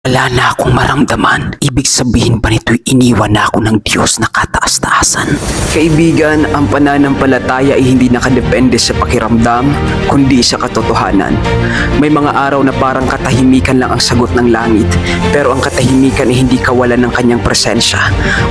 Wala na akong maramdaman. Ibig sabihin ba nito'y iniwan na ako ng Diyos na kataas-taasan? Kaibigan, ang pananampalataya ay hindi nakadepende sa pakiramdam, kundi sa katotohanan. May mga araw na parang katahimikan lang ang sagot ng langit, pero ang katahimikan ay hindi kawalan ng kanyang presensya.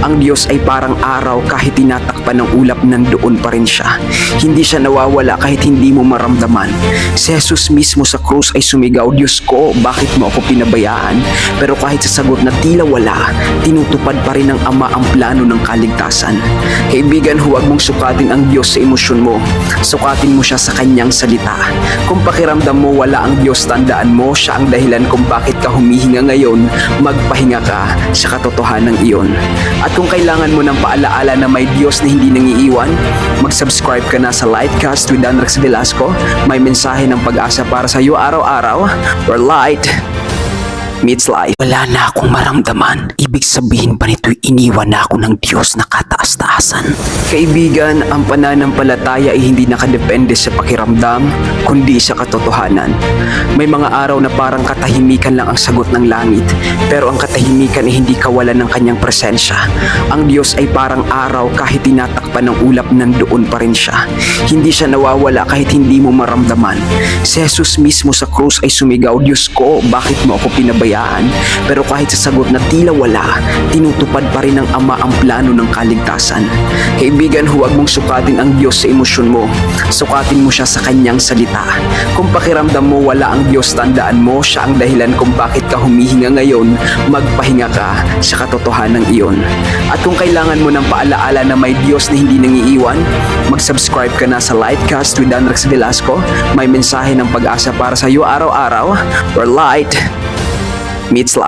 Ang Diyos ay parang araw kahit tinatakpan ng ulap nandoon pa rin siya. Hindi siya nawawala kahit hindi mo maramdaman. Si Jesus mismo sa krus ay sumigaw, Diyos ko, bakit mo ako pinabayaan? Pero kahit sa sagot na tila wala, tinutupad pa rin ng Ama ang plano ng kaligtasan. Kaibigan, huwag mong sukatin ang Diyos sa emosyon mo. Sukatin mo siya sa kanyang salita. Kung pakiramdam mo wala ang Diyos, tandaan mo siya ang dahilan kung bakit ka humihinga ngayon, magpahinga ka sa katotohanan iyon. At kung kailangan mo ng paalaala na may Diyos na hindi nangiiwan, mag-subscribe ka na sa Lightcast with Andrex Velasco. May mensahe ng pag-asa para sa iyo araw-araw. Where light meets life. Wala na akong maramdaman. Ibig sabihin ba nito'y iniwan na ako ng Diyos na kataas-taasan? Kaibigan, ang pananampalataya ay hindi nakadepende sa pakiramdam, kundi sa katotohanan. May mga araw na parang katahimikan lang ang sagot ng langit, pero ang katahimikan ay hindi kawalan ng kanyang presensya. Ang Diyos ay parang araw kahit tinatakpan ng ulap nandoon pa rin siya. Hindi siya nawawala kahit hindi mo maramdaman. Si Jesus mismo sa krus ay sumigaw, Diyos ko, bakit mo ako pinabayaan? Pero kahit sa sagot na tila wala, tinutupad pa rin ng Ama ang plano ng kaligtasan. Kaibigan, huwag mong sukatin ang Diyos sa emosyon mo. Sukatin mo siya sa kanyang salita. Kung pakiramdam mo wala ang Diyos, tandaan mo siya ang dahilan kung bakit ka humihinga ngayon, magpahinga ka sa katotohanan iyon. At kung kailangan mo ng paalaala na may Diyos na hindi nangiiwan, mag-subscribe ka na sa Lightcast with Andrex Velasco. May mensahe ng pag-asa para sa iyo araw-araw, where light life.